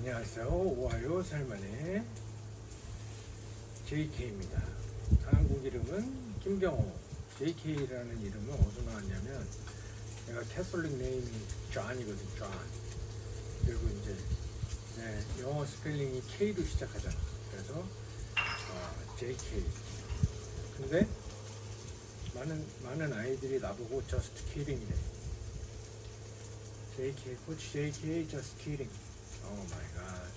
안녕하세요. 오하요 살만의 JK입니다. 한국 이름은 김경호. JK라는 이름은 어디서 나왔냐면 내가 캐솔릭 네임이 존이거든, 존. 그리고 이제 네, 영어 스펠링이 K로 시작하잖아. 그래서 어, JK. 근데 많은 많은 아이들이 나보고 just kidding이래. JK, coach JK, just kidding. 오 마이 갓.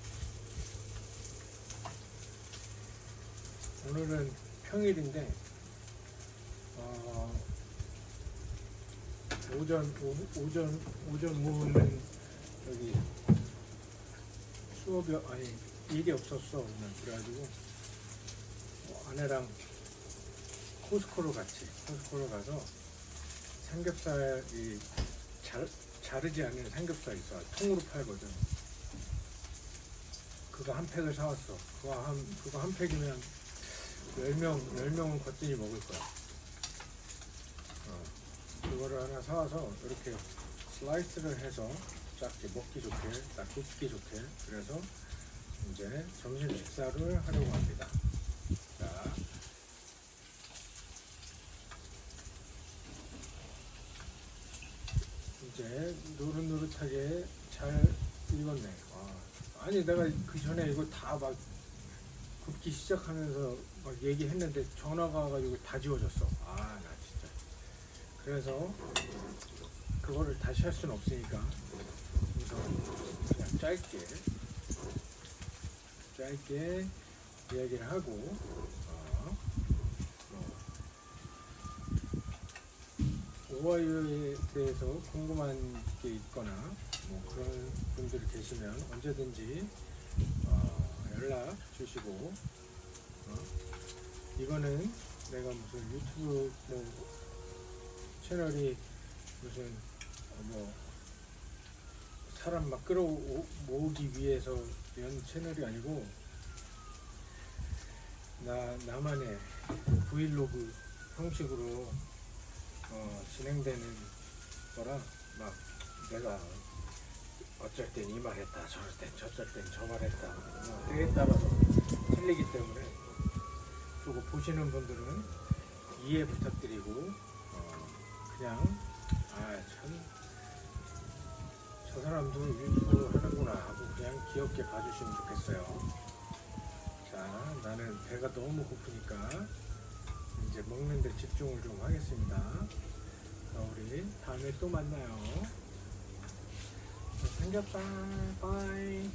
오늘은 평일인데 어, 오전 오, 오전 오전 오후는 여기 수업이 아니 일이 없었어 오늘 그래가지고 어, 아내랑 코스코로 갔지 코스코로 가서 삼겹살이 잘 자르지 않은 삼겹살 있어 통으로 팔거든 그거 한 팩을 사왔어. 그거 한, 그거 한 팩이면 10명, 10명은 거뜬히 먹을 거야. 어, 그거를 하나 사와서 이렇게 슬라이스를 해서 작게 먹기 좋게, 딱 굽기 좋게. 그래서 이제 점심 식사를 하려고 합니다. 자. 이제 노릇노릇하게 잘 익었네. 와. 아니 내가 그 전에 이거 다 막 굽기 시작하면서 막 얘기했는데 전화가 와가지고 다 지워졌어. 아 나 진짜. 그래서 그거를 다시 할 수는 없으니까 우선 그냥 짧게 짧게 이야기를 하고 어, 뭐, 오하이오에 대해서 궁금한 게 있거나 뭐 그런 분들이 계시면 언제든지 어, 연락 주시고 어, 이거는 내가 무슨 유튜브 뭐 채널이 무슨 어, 뭐 사람 막 끌어모으기 위해서 연 채널이 아니고 나 나만의 브이로그 형식으로 어, 진행되는 거라 막 내가 어쩔 땐 이 말 했다 저럴 땐 저쩔 땐 저 말 했다 뭐 때에 따라서 틀리기 때문에 그리고 보시는 분들은 이해 부탁드리고 어, 그냥 아참 저 사람도 유튜브 하는구나 하고 그냥 귀엽게 봐주시면 좋겠어요. 자 나는 배가 너무 고프니까 이제 먹는 데 집중을 좀 하겠습니다. 자, 우리 다음에 또 만나요. 삼겹살, 바이.